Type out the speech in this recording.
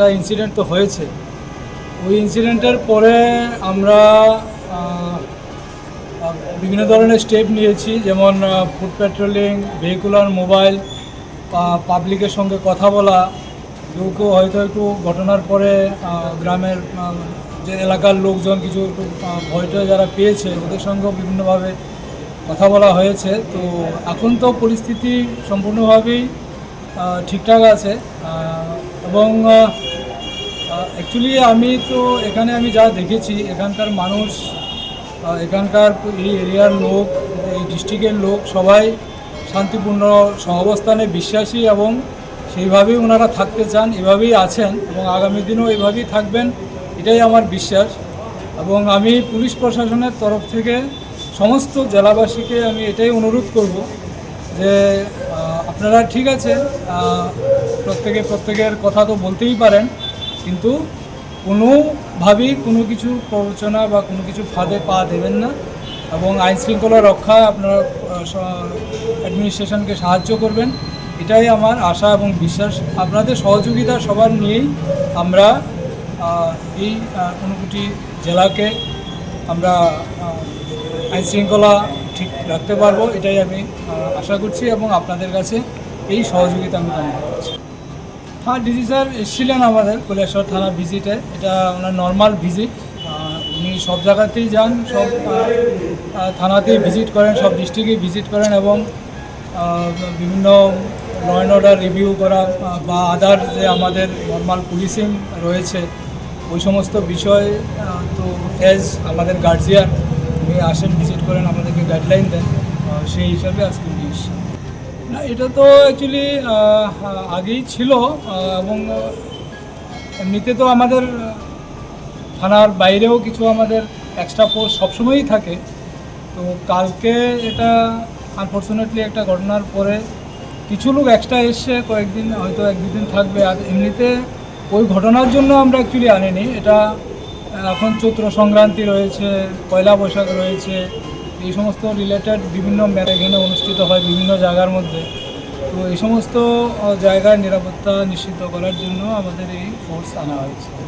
একটা ইনসিডেন্ট তো হয়েছে। ওই ইনসিডেন্টের পরে আমরা বিভিন্ন ধরনের স্টেপ নিয়েছি, যেমন ফুড পেট্রোলিং ভেহিকুলার মোবাইল পাবলিকের সঙ্গে কথা বলা। কেউ কেউ হয়তো একটু ঘটনার পরে গ্রামের যে এলাকার লোকজন কিছু একটু ভয়টা যারা পেয়েছে, ওদের সঙ্গেও বিভিন্নভাবে কথা বলা হয়েছে। তো এখন তো পরিস্থিতি সম্পূর্ণভাবেই ঠিকঠাক আছে। এবং অ্যাকচুয়ালি আমি তো এখানে আমি যা দেখেছি, এখানকার মানুষ এখানকার এই এরিয়ার লোক, এই ডিস্ট্রিক্টের লোক সবাই শান্তিপূর্ণ সহাবস্থানে বিশ্বাসী এবং সেইভাবেই ওনারা থাকতে চান, এভাবেই আছেন এবং আগামী দিনেও এভাবেই থাকবেন, এটাই আমার বিশ্বাস। এবং আমি পুলিশ প্রশাসনের তরফ থেকে সমস্ত জেলাবাসীকে আমি এটাই অনুরোধ করব যে আপনারা ঠিক আছে প্রত্যেকে প্রত্যেকের কথা তো বলতেই পারেন কিন্তু কোনোভাবেই কোনো কিছু প্ররোচনা বা কোনো কিছু ফাঁদে পা দেবেন না এবং আইন শৃঙ্খলা রক্ষায় আপনারা অ্যাডমিনিস্ট্রেশনকে সাহায্য করবেন। এটাই আমার আশা এবং বিশ্বাস। আপনাদের সহযোগিতা সবার নিয়েই আমরা এই আহ, ঊনকোটি জেলাকে আমরা আইন শৃঙ্খলা ঠিক রাখতে পারব, এটাই আমি আশা করছি এবং আপনাদের কাছে এই সহযোগিতা আমি কামনা করছি। হ্যাঁ ডিজি স্যার এসেছিলেন আমাদের, কৈলাসহর থানা ভিজিটে এটা ওনার নর্মাল ভিজিট উনি সব জায়গাতেই যান, সব থানাতেই ভিজিট করেন, সব ডিস্ট্রিক্টে ভিজিট করেন এবং বিভিন্ন ল অ্যান্ড অর্ডার রিভিউ করা, বা আদার যে আমাদের নর্মাল পুলিশিং রয়েছে, ওই সমস্ত বিষয় তো অ্যাজ আমাদের গার্জিয়ান আসেন ভিজিট করেন, আমাদেরকে গাইডলাইন দেন সেই হিসাবে আজকে এসেছেন। না, এটা তো অ্যাকচুয়ালি আগেই ছিল এবং এমনিতে তো আমাদের থানার বাইরেও কিছু আমাদের এক্সট্রা পোস্ট সবসময়ই থাকে। তো কালকে এটা আনফর্চুনেটলি একটা ঘটনার পরে কিছু লোক এক্সট্রা এসছে কয়েকদিন, হয়তো এক দুদিন থাকবে, আর এমনিতে ওই ঘটনার জন্য আমরা অ্যাকচুয়ালি আনিনি। এটা এখন চৈত্র সংক্রান্তি রয়েছে, পয়লা বৈশাখ রয়েছে, এই সমস্ত রিলেটেড বিভিন্ন মেলা এখানে অনুষ্ঠিত হয় বিভিন্ন জায়গার মধ্যে। তো এই সমস্ত জায়গার নিরাপত্তা নিশ্চিত করার জন্য আমাদের এই ফোর্স আনা হয়েছে।